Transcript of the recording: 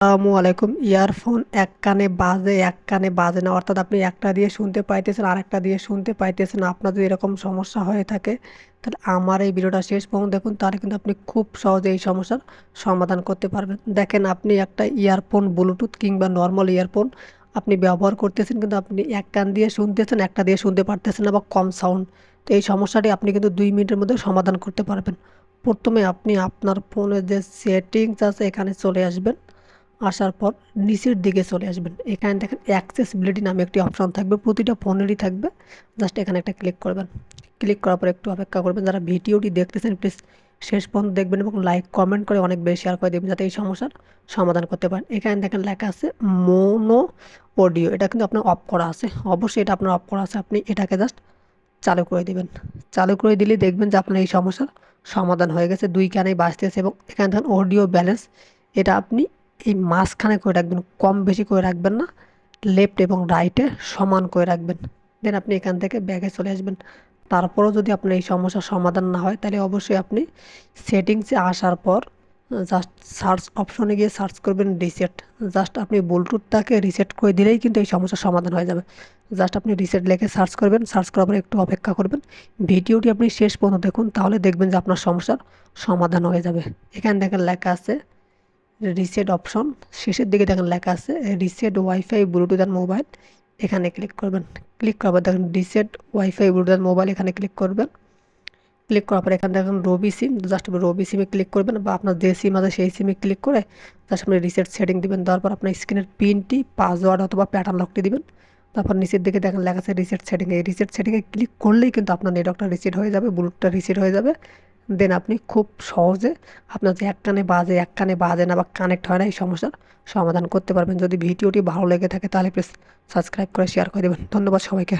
আসসালামু আলাইকুম। ইয়ারফোন এক কানে বাজে, এক কানে বাজে না। অর্থাৎ আপনি একটা দিয়ে শুনতে পাইতেছেন আর একটা দিয়ে শুনতে পাইতেছেন। আপনার যদি এরকম সমস্যা হয়ে থাকে, তাহলে আমার এই ভিডিওটা শেষ পর্যন্ত দেখুন, তাহলে কিন্তু আপনি খুব সহজে এই সমস্যার সমাধান করতে পারবেন। দেখেন, আপনি একটা ইয়ারফোন, ব্লুটুথ কিংবা নর্মাল ইয়ারফোন আপনি ব্যবহার করতেছেন, কিন্তু আপনি এক কান দিয়ে শুনতেছেন, একটা দিয়ে শুনতে পারতেছেন না বা কম সাউন্ড। তো এই সমস্যাটি আপনি কিন্তু দুই মিনিটের মধ্যে সমাধান করতে পারবেন। প্রথমে আপনি আপনার ফোনের যে সেটিংস আছে, এখানে চলে আসবেন। আসার পর নিচের দিকে চলে আসবেন। এখানে দেখেন অ্যাক্সেসিবিলিটি নামে একটি অপশন থাকবে, প্রতিটা ফোনেরই থাকবে। জাস্ট এখানে একটা ক্লিক করবেন। ক্লিক করার পর একটু অপেক্ষা করবেন। যারা ভিডিওটি দেখতেছেন প্লিজ শেষ পর্যন্ত দেখবেন এবং লাইক কমেন্ট করে অনেক বেশি শেয়ার করে দেবেন যাতে এই সমস্যার সমাধান করতে পারেন। এখানে দেখেন লেখা আছে মোনো অডিও এটা কিন্তু আপনার অফ করা আছে। অবশ্যই এটা আপনার অফ করা আছে। আপনি এটাকে জাস্ট চালু করে দিবেন। চালু করে দিলে দেখবেন যে আপনার এই সমস্যার সমাধান হয়ে গেছে। দুই কানেই বাঁচতেছে এবং এখানে দেখেন অডিও ব্যালেন্স এটা আপনি এই মাঝখানে করে রাখবেন, কম বেশি করে রাখবেন না। লেফট এবং রাইটে সমান করে রাখবেন। দেন আপনি এখান থেকে ব্যাগে চলে আসবেন। তারপরও যদি আপনার এই সমস্যার সমাধান না হয়, তাহলে অবশ্যই আপনি সেটিংসে আসার পর জাস্ট সার্চ অপশনে গিয়ে সার্চ করবেন রিসেট জাস্ট আপনি ব্লুটুথটাকে রিসেট করে দিলেই কিন্তু এই সমস্যার সমাধান হয়ে যাবে। জাস্ট আপনি রিসেট লেখে সার্চ করবেন। সার্চ করার পরে একটু অপেক্ষা করবেন। ভিডিওটি আপনি শেষ পর্যন্ত দেখুন, তাহলে দেখবেন যে আপনার সমস্যার সমাধান হয়ে যাবে। এখানে দেখেন লেখা আছে রিসেট অপশন শেষের দিকে দেখেন লেখা আছে reset wifi Bluetooth and mobile এখানে ক্লিক করবেন। ক্লিক করার পর দেখেন reset wifi Bluetooth and mobile এখানে ক্লিক করবেন। ক্লিক করার পর এখানে দেখেন রবি সিম জাস্ট রবি সিমে ক্লিক করবেন বা আপনার যে সিম আছে সেই সিমে ক্লিক করে জাস্ট আপনি রিসেট সেটিং দিবেন। দেওয়ার পর আপনার স্ক্রিনের পিনটি পাসওয়ার্ড অথবা প্যাটার্ন লকটি দিবেন। তারপর নিচের দিকে দেখেন লেখা আছে রিসেট সেটিং এই রিসেট সেটিংয়ে ক্লিক করলেই কিন্তু আপনার নেটওয়ার্কটা রিসেট হয়ে যাবে ব্লুটুথটা রিসেট হয়ে যাবে। দেন আপনি খুব সহজে আপনার যে এক কানে বাজে এক কানে বাজে না বা কানেক্ট হয় না এই সমস্যার সমাধান করতে পারবেন। যদি ভিডিওটি ভালো লেগে থাকে তাহলে প্লিজ সাবস্ক্রাইব করে শেয়ার করে দেবেন। ধন্যবাদ সবাইকে।